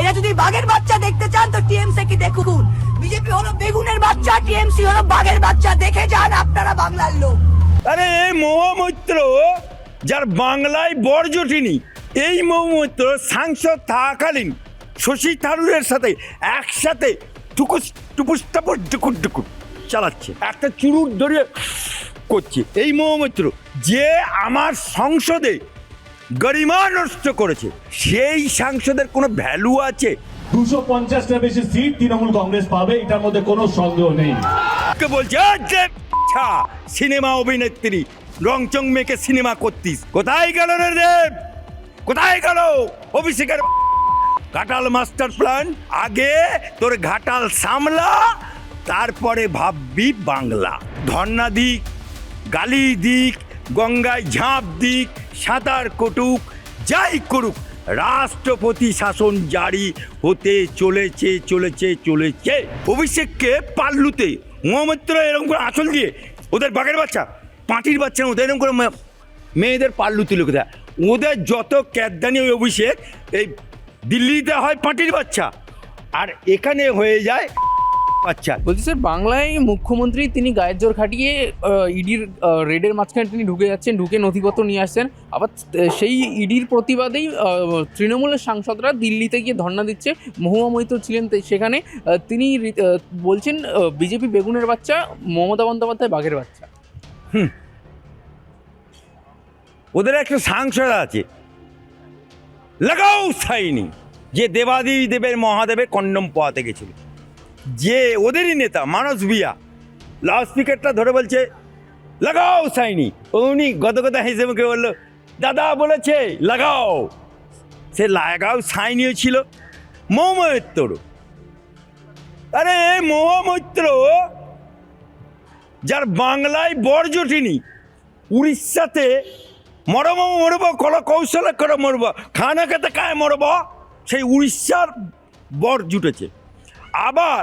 এরা যদি বাঘের বাচ্চা দেখতে চান, তো টিএমসি কি দেখুন। বিজেপি হলো বেগুনের বাচ্চা, টিএমসি হলো বাঘের বাচ্চা। দেখে যান আপনারা বাংলার লোক। আরে, এই মহামৈত্র, যার বাংলায় বর জটিনি, এই মহামৈত্র সাংসদ থাকালীন শশী থারুরের সাথে একসাথে টুকুস টাপুস ডুকুর ডুকুর চালাচ্ছে, একটা চুরুট ধরিয়ে করছে। এই মহামৈত্র, যে আমার সংসদে গরিমা নষ্ট করেছে। সেই সাংসদের কোনো ভ্যালু আছে? দুশো পঞ্চাশটা বেশি সিট তৃণমূল কংগ্রেস পাবে এটার মধ্যে কোনো সন্দেহ নেই। কে বলছে "এই ছা, সিনেমা অভিনেত্রী রংচং মেকে সিনেমা করতিস। কোথায় গেল রে দেব কোথায় গেল? অভিষেকের ঘাটাল মাস্টার প্ল্যান আগে তোর ঘাটাল সামলা তারপরে ভাববি বাংলা। ধর্না দিক গালি দিক গঙ্গায় ঝাঁপ দিক, সাঁতার কটুক, যাই করুক, রাষ্ট্রপতি শাসন জারি হতে চলেছে চলেছে চলেছে। অভিষেককে পাল্লুতে মহামিত্র এরকম করে আঁচল দিয়ে, ওদের বাঘের বাচ্চা পাঁটির বাচ্চা, ওদের এরকম করে মেয়েদের পাল্লু তুলে কোথায় ওদের যত ক্যাদানি ওই অভিষেক, এই দিল্লিতে হয় পাঁটির বাচ্চা, আর এখানে হয়ে যায় বাচ্চা বলছি স্যার বাংলায় মুখ্যমন্ত্রী তিনি গায়ের জোর খাটিয়ে ইডির রেডের মাঝখানে তিনি ঢুকে যাচ্ছেন ঢুকে নথিপত্র নিয়ে আসছেন। আবার সেই ইডির প্রতিবাদেই তৃণমূলের সাংসদরা দিল্লিতে গিয়ে ধর্ণা দিচ্ছে। মহুয়া মৈত্র ছিলেন সেখানে তিনি বলছেন বিজেপি বেগুনের বাচ্চা মমতা বন্দ্যোপাধ্যায় বাঘের বাচ্চা। হুম। ওদের একটা সাংসদ আছে। লাগাও সাইনি যে দেবাদি দেবের মহাদেবের কন্ডম পোয়াতে গেছিল। যে ওদেরই নেতা, মানস বিয়া লাউড স্পিকারটা ধরে বলছে, লাগাও সাইনি। উনি গত কথা হেসে মুখে বলল, দাদা বলেছে, লাগাও। সে লাগাও সাইনিও ছিল মৌমৈত্র আরে মহামৈত্র যার বাংলায় বর জটিনি উড়িষ্যাতে মরব মরব, কল কৌশল করে মরব খানা খেতে কায় মরব, সেই উড়িষ্যার বর জুটেছে। আবার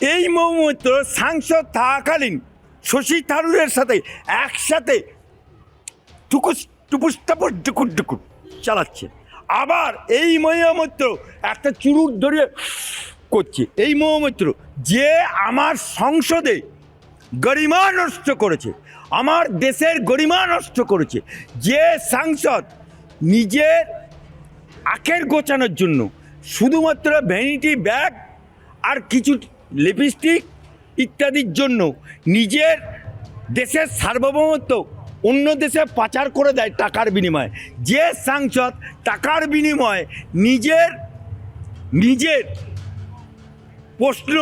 এই মৌমৈত্র সাংসদ থাকাকালীন শশী থারুরের সাথে একসাথে টুকুস টাপুস ডুকুর ডুকুর চালাচ্ছে। আবার এই মহামৈত্র একটা চুরুট ধরিয়ে করছে। এই মহামৈত্র যে আমার সংসদে গরিমা নষ্ট করেছে, আমার দেশের গরিমা নষ্ট করেছে, যে সাংসদ নিজের আখের গোছানোর জন্য শুধুমাত্র ভ্যানিটি ব্যাগ আর কিছু লিপস্টিক ইত্যাদির জন্য নিজের দেশের সার্বভৌমত্ব অন্য দেশে পাচার করে দেয় টাকার বিনিময়ে। যে সাংসদ টাকার বিনিময়ে নিজের নিজের প্রশ্ন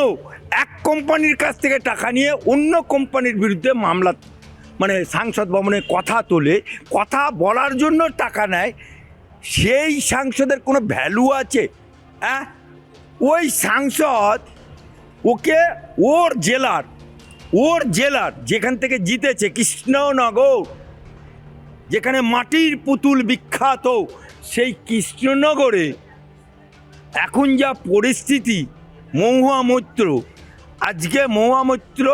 এক কোম্পানির কাছ থেকে টাকা নিয়ে অন্য কোম্পানির বিরুদ্ধে মামলা মানে সাংসদ ভবনে কথা তোলে, কথা বলার জন্য টাকা নেয়, সেই সাংসদের কোনো ভ্যালু আছে? হ্যাঁ ওই সাংসদ ওকে ওর জেলার ওর জেলার যেখান থেকে জিতেছে কৃষ্ণনগর, যেখানে মাটির পুতুল বিখ্যাত সেই কৃষ্ণনগরে, এখন যা পরিস্থিতি, মহুয়া মৈত্র, আজকে মহুয়া মৈত্র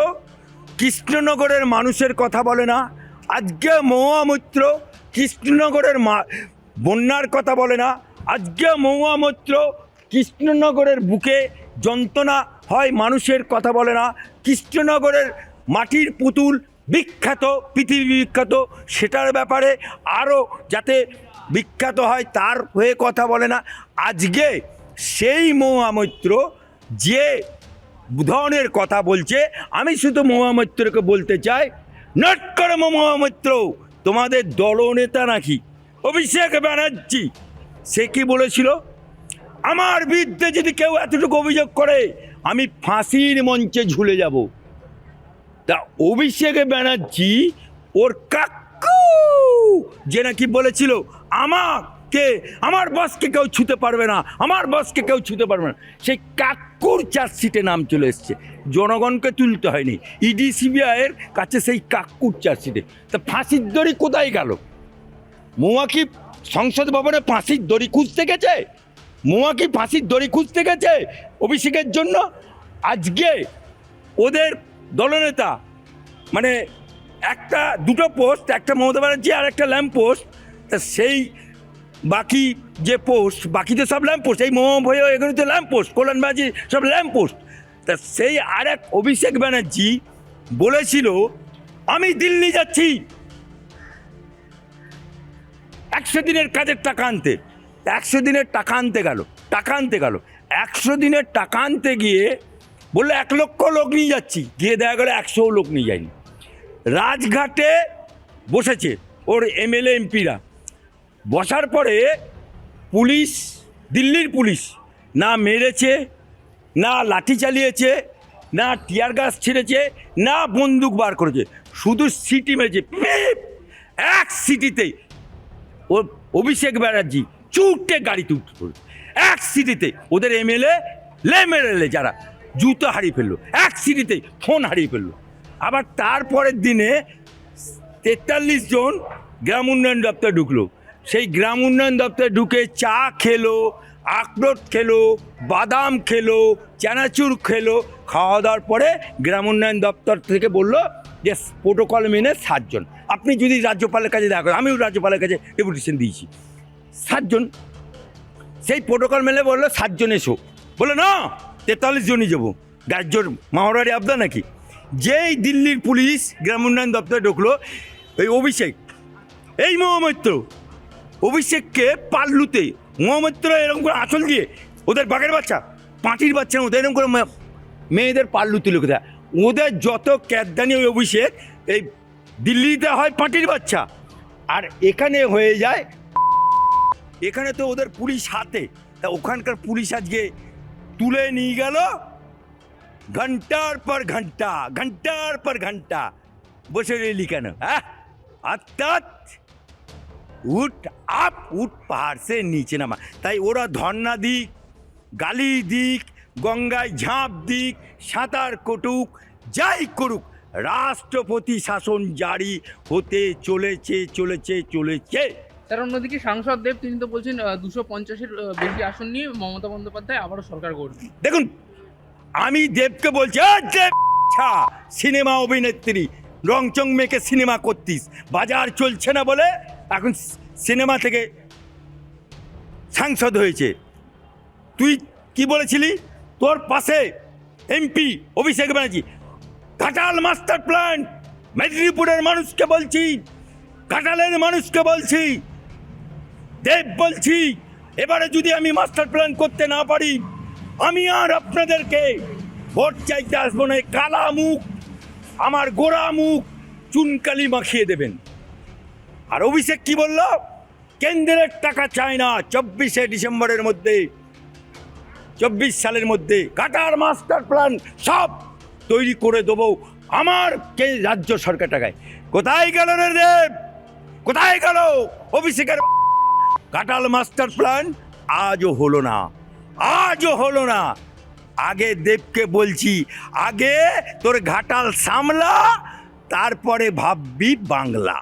কৃষ্ণনগরের মানুষের কথা বলে না, আজকে মহুয়া মৈত্র কৃষ্ণনগরের মা বন্যার কথা বলে না, আজকে মহুয়া মৈত্র কৃষ্ণনগরের বুকে যন্ত্রণা হয় মানুষের কথা বলে না। কৃষ্ণনগরের মাটির পুতুল বিখ্যাত, পৃথিবী বিখ্যাত, সেটার ব্যাপারে আরও যাতে বিখ্যাত হয় তার হয়ে কথা বলে না। আজকে সেই মহামৈত্র যে ধরনের কথা বলছে, আমি শুধু মহামৈত্রকে বলতে চাই নট করে মহামৈত্র, তোমাদের দলনেতা নাকি? অভিষেক ব্যানার্জি, সে কি বলেছিল? আমার বিরুদ্ধে যদি কেউ এতটুকু অভিযোগ করে, আমি ফাঁসির মঞ্চে ঝুলে যাব। তা অভিষেক ব্যানার্জি ওর কাকু যে নাকি বলেছিল, আমাকে, আমার বসকে কেউ ছুতে পারবে না, আমার বসকে কেউ ছুতে পারবে না। সেই কাকুর চার্জশিটে নাম চলে এসছে। জনগণকে তুলতে হয়নি। ইডি, সিবিআইয়ের কাছে সেই কাকুর চার্জশিটে। তা ফাঁসির দড়ি কোথায় গেল? মৌয়া কি সংসদ ভবনে ফাঁসির দড়ি খুঁজতে গেছে? মৌয়া কি ফাঁসির দড়ি খুঁজতে গেছে অভিষেকের জন্য? আজকে ওদের দলনেতা মানে একটা দুটো পোস্ট, একটা মমতা ব্যানার্জি আর একটা ল্যাম্প পোস্ট, তা সেই বাকি যে পোস্ট, বাকি তো সব ল্যাম্প পোস্ট, এই মোম ভয় এগুলো তো ল্যাম্প পোস্ট, কল্যাণবাজি সব ল্যাম্প পোস্ট, তা সেই আর এক অভিষেক ব্যানার্জি বলেছিল, আমি দিল্লি যাচ্ছি। একশো দিনের কাজের টাকা আনতে। একশো দিনের টাকা আনতে গেল, টাকা আনতে গেল। একশো দিনের টাকা আনতে গিয়ে বলল, এক লক্ষ লোক নিয়ে যাচ্ছি। গিয়ে দেখা গেলো একশো লোক নিয়ে যায়নি। রাজঘাটে বসেছে ওর এমএলএ, এমপিরা। বসার পরে পুলিশ, দিল্লির পুলিশ না মেরেছে, না লাঠি চালিয়েছে, না টিয়ার গাছ ছেড়েছে, না বন্দুক বার করেছে। শুধু সিটি মেরেছে। এক সিটিতেই। ও অভিষেক ব্যানার্জি চুটে গাড়িতে পড়ল এক সিটিতে ওদের এমএলএ লেমেরেলে যারা জুতো হারিয়ে ফেলল, এক সিটিতে ফোন হারিয়ে ফেলল। আবার তারপরের দিনে তেতাল্লিশ জন গ্রাম উন্নয়ন দপ্তর ঢুকলো। সেই গ্রাম উন্নয়ন দপ্তরে ঢুকে চা খেলো, আখরোট খেলো, বাদাম খেলো, চানাচুর খেলো খাওয়া দাওয়ার পরে গ্রাম উন্নয়ন দপ্তর থেকে বলল যে প্রোটোকল মেনে সাতজন। আপনি যদি রাজ্যপালের কাছে দেখা করেন, আমিও রাজ্যপালের কাছে ডেপুটেশন দিয়েছি। সাতজন। সেই প্রোটোকল মেলে বলল, সাতজন এসো। বলে না, তেতাল্লিশ জনই যাব। রাজ্যর মাহরারি আবদা নাকি? যেই দিল্লির পুলিশ গ্রাম উন্নয়ন দপ্তরে ঢুকলো ওই অভিষেক, এই মহামৈত্র, অভিষেককে পাল্লুতে মহামৈত্র এরকম করে আঁচল দিয়ে, ওদের বাঘের বাচ্চা পাঁটির বাচ্চা, ওদের এরকম করে মেয়েদের পাল্লু তুলে দেয়। ওদের যত ক্যাদানি ওই অভিষেক, এই দিল্লিতে হয় পাঁটির বাচ্চা। আর এখানে হয়ে যায় এখানে তো ওদের পুলিশ হাতে। তা ওখানকার পুলিশ আজকে তুলে নিয়ে গেল ঘণ্টার পর ঘণ্টা, ঘণ্টার পর ঘণ্টা। বসে রইলি কেন হ্যাঁ? উঠ, আপ, উঠ, পাহাড় সে নিচে নামা। তাই ওরা ধর্না দিক, গালি দিক, গঙ্গায় ঝাঁপ দিক, সাঁতার কটুক, যাই করুক, রাষ্ট্রপতি শাসন জারি হতে চলেছে চলেছে চলেছে। তার অন্যদিকে সাংসদ দেব, তিনি তো বলছেন দুশো পঞ্চাশের বেশি আসন নিয়ে মমতা বন্দ্যোপাধ্যায় আবারও সরকার করবে দেখুন, আমি দেবকে বলছি "এই ছা, সিনেমা অভিনেত্রী, রংচং মেকে সিনেমা করতিস, বাজার চলছে না বলে এখন সিনেমা থেকে সাংসদ হয়েছে। তুই কি বলেছিলি? তোর পাশে MP Abhishek Banerjee. Ghatal master plan, মেদিনীপুরের মানুষকে বলছি, ঘাটালের মানুষকে বলছি দেব বলছি, এবারে যদি আমি মাস্টার প্ল্যান করতে না পারি, আমি আর আপনাদেরকে ভোট চাইতে আসব না। কালা মুখ, আমার গোড়া মুখ চুনকালি মাখিয়ে দেবেন। আর অভিষেক কি বলল? কেন্দ্রের টাকা চায় না, চব্বিশে ডিসেম্বরের মধ্যে, চব্বিশ সালের মধ্যে কাটার মাস্টার প্ল্যান সব তৈরি করে দেবো আমার কে রাজ্য সরকার টাকায়। কোথায় গেল রে দেব? কোথায় গেল অভিষেকের কাটাল মাস্টার প্ল্যান আজও হলো না, আজও হলো না। আগে দেবকে বলছি, আগে তোর ঘাটাল সামলা, তারপরে ভাববি বাংলা।